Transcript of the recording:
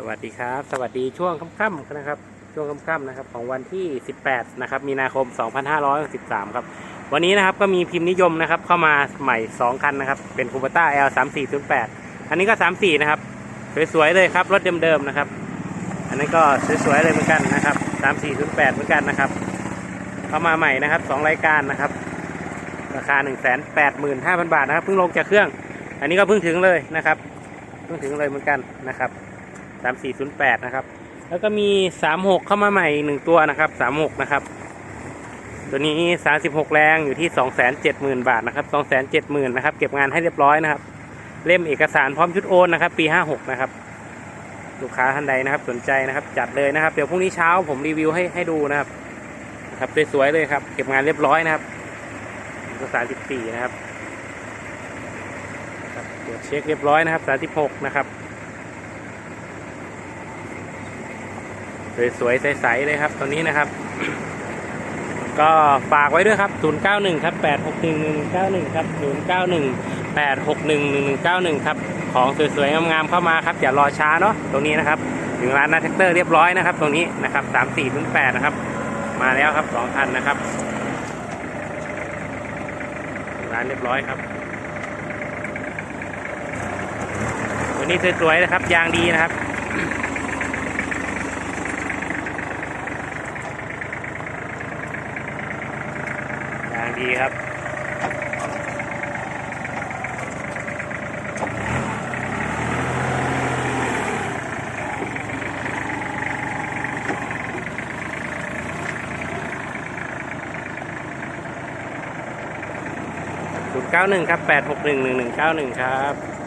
สวัสดีครับ สวัสดีช่วงค่ำๆนะครับ ช่วงค่ำๆนะครับ ของวันที่ 18 นะครับ มีนาคม 2563 ครับ วันนี้นะครับก็มีพิมพ์นิยมนะครับ เข้ามาใหม่ 2 คันนะครับ เป็นคูปต้า L 3 4 0 8อันนี้ก็ 34 นะครับ สวยๆเลยครับ รถเดิมๆนะครับ อันนี้ก็สวยๆเลยเหมือนกันนะครับ 3408 เหมือนกันนะครับ เข้ามาใหม่นะครับ 2 รายการนะครับ ราคา 185,000 บาทนะครับ เพิ่งลงจากเครื่อง อันนี้ก็เพิ่งถึงเลยนะครับ เพิ่งถึงเลยเหมือนกันนะครับ 3408นย์แปดนะครับ แล้วก็มี36เข้ามาใหม่หนึ่งตัวนะครับ36นะครับ ตัวนี้36แรงอยู่ที่270,000บาทนะครับ270,000นนะครับ เก็บงานให้เรียบร้อยนะครับ เล่มเอกสารพร้อมชุดโอนนะครับ ปี56นะครับ ลูกค้าท่านใดนะครับ สนใจนะครับ จัดเลยนะครับ เดี๋ยวพรุ่งนี้เช้าผมรีวิวให้ให้ดูนะครับนะครับสวยๆเลยครับ เก็บงานเรียบร้อยนะครับเอกสาร14นะครับนะครับตรวจเช็คเรียบร้อยนะครับ36นะครับ สวยๆใสๆเลยครับ ตัวนี้นะครับ ก็ฝากไว้ด้วยครับ 091 ครับ 861ครับ 091 861ครับ ของสวยๆงามๆเข้ามาครับ อย่ารอช้าเนาะตรงนี้นะครับถึงร้านนาแท็กเตอร์เรียบร้อยนะครับ ตรงนี้นะครับ 3 4ถึง8นะครับ มาแล้วครับ2คันนะครับร้านเรียบร้อยครับตัวนี้สวยๆนะครับยางดีนะครับ อย่าง ดีครับ091 ครับ 861 1191 ครับ